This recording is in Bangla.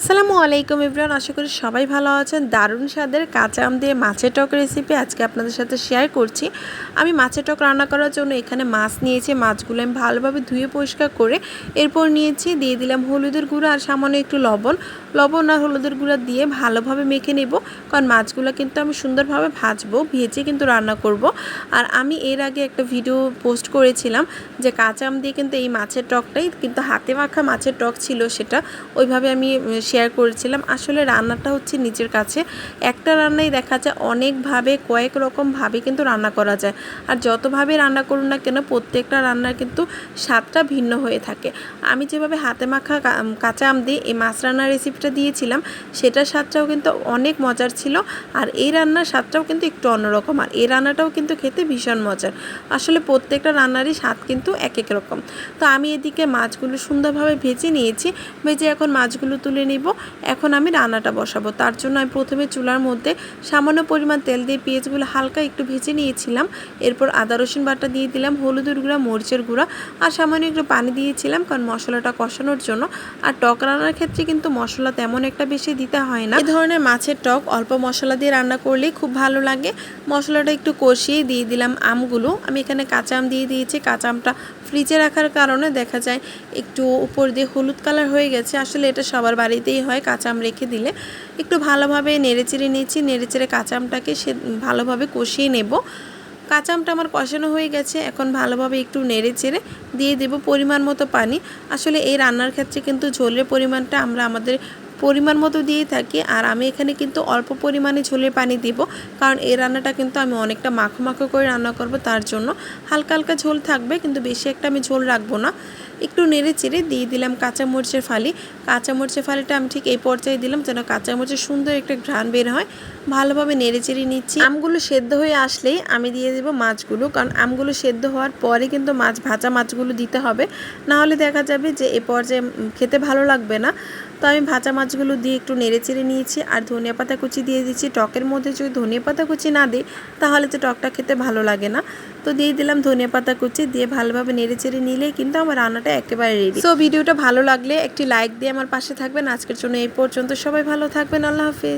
আসসালামু আলাইকুম ইব্রান আশা করি সবাই ভালো আছেন। দারুণ স্বাদের কাঁচা আম দিয়ে মাছের টক রেসিপি আজকে আপনাদের সাথে শেয়ার করছি। আমি মাছের টক রান্না করার জন্য এখানে মাছ নিয়েছি, মাছগুলো আমি ভালোভাবে ধুয়ে পরিষ্কার করে এরপর নিয়েছি, দিয়ে দিলাম হলুদের গুঁড়া আর সামান্য একটু লবণ। লবণ আর হলুদের গুঁড়া দিয়ে ভালোভাবে মেখে নেব, কারণ মাছগুলো কিন্তু আমি সুন্দরভাবে ভাজবো, ভেজে কিন্তু রান্না করব। আর আমি এর আগে একটা ভিডিও পোস্ট করেছিলাম যে কাঁচা আম দিয়ে কিন্তু এই মাছের টকটাই কিন্তু হাতে মাখা মাছের টক ছিল সেটা, ওইভাবে আমি শেয়ার করেছিলাম। আসলে রান্নাটা হচ্ছে নিজের কাছে। একটা রান্নাই দেখা যায় অনেকভাবে, কয়েক রকমভাবে কিন্তু রান্না করা যায়। আর যতভাবে রান্না করুন না কেন, প্রত্যেকটা রান্নার কিন্তু স্বাদটা ভিন্ন হয়ে থাকে। আমি যেভাবে হাতে মাখা কাঁচা আম দিয়ে এই মাছ রান্নার রেসিপিটা দিয়েছিলাম, সেটার স্বাদটাও কিন্তু অনেক মজার ছিল। আর এই রান্নার স্বাদটাও কিন্তু একটু অন্যরকম। আর এই রান্নাটাও কিন্তু খেতে ভীষণ মজার। আসলে প্রত্যেকটা রান্নারই স্বাদ কিন্তু এক এক রকম। তো আমি এদিকে মাছগুলো সুন্দরভাবে ভেজে নিয়েছি। ভেজে এখন মাছগুলো তুলে নিব এখন আমি রান্নাটা বসাবো। তার জন্য আমি প্রথমে চুলার মধ্যে সামান্য পরিমাণ তেল দিয়ে পেঁয়াজগুলো হালকা একটু ভেজে নিয়েছিলাম। এরপর আদা, রসুন বাটা দিয়ে দিলাম, হলুদের গুঁড়া, মরিচের গুঁড়া আর সামান্য একটু পানি দিয়েছিলাম কারণ মশলাটা কষানোর জন্য। আর টক রান্নার ক্ষেত্রে কিন্তু মশলা তেমন একটা বেশি দিতে হয় না। এই ধরনের মাছের টক অল্প মশলা দিয়ে রান্না করলেই খুব ভালো লাগে। মশলাটা একটু কষিয়ে দিয়ে দিলাম আমগুলো। আমি এখানে কাঁচা আম দিয়ে দিয়েছি। কাঁচা আমটা ফ্রিজে রাখার কারণে দেখা যায় একটু উপর দিয়ে হলুদ কালার হয়ে গেছে। আসলে এটা সবার বাড়িতেই হয়, কাঁচাম রেখে দিলে। একটু ভালোভাবে নেড়েচেড়ে নিয়েছি নেড়েচেড়ে কাঁচা আমটাকে সে ভালোভাবে কষিয়ে নেব। কাঁচা আমটা আমার কষানো হয়ে গেছে, এখন ভালোভাবে একটু নেড়ে চেড়ে দিয়ে দেব পরিমাণ মতো পানি। আসলে এই রান্নার ক্ষেত্রে কিন্তু ঝোলের পরিমাণটা আমরা আমাদের পরিমাণ মতো দিয়ে থাকি। আর আমি এখানে কিন্তু অল্প পরিমাণে ঝোলের পানি দিব, কারণ এই রান্নাটা কিন্তু আমি অনেকটা মাখো মাখো করে রান্না করব তার জন্য। হালকা হালকা ঝোল থাকবে, কিন্তু বেশি একটা আমি ঝোল রাখব না। একটু নেড়ে চেড়ে দিয়ে দিলাম কাঁচামরিচের ফালি। কাঁচামরিচের ফালিটা আমি ঠিক এই পর্যায়ে দিলাম যেন কাঁচামরিচের সুন্দর একটা ঘ্রাণ বের হয়। ভালোভাবে নেড়ে চেড়ে নিচ্ছি। আমগুলো সেদ্ধ হয়ে আসলেই আমি দিয়ে দেবো মাছগুলো, কারণ আমগুলো সেদ্ধ হওয়ার পরে কিন্তু মাছ, ভাজা মাছগুলো দিতে হবে। না হলে দেখা যাবে যে এ পর্যায়ে খেতে ভালো লাগবে না। তো আমি ভাজা মাছগুলো দিয়ে একটু নেড়ে চেড়ে নিয়েছি, আর ধনিয়া পাতা কুচি দিয়ে দিচ্ছি। টকের মধ্যে যদি ধনিয়া পাতা কুচি না দিই, তাহলে তো টকটা খেতে ভালো লাগে না। তো দিয়ে দিলাম ধনিয়া পাতা কুচি, দিয়ে ভালোভাবে নেড়ে চেড়ে নিলে কিন্তু আমার রান্নাটা একেবারে রেডি তো ভিডিওটা ভালো লাগলে একটি লাইক দিয়ে আমার পাশে থাকবেন। আজকের জন্য এই পর্যন্ত। সবাই ভালো থাকবেন। আল্লাহ হাফিজ।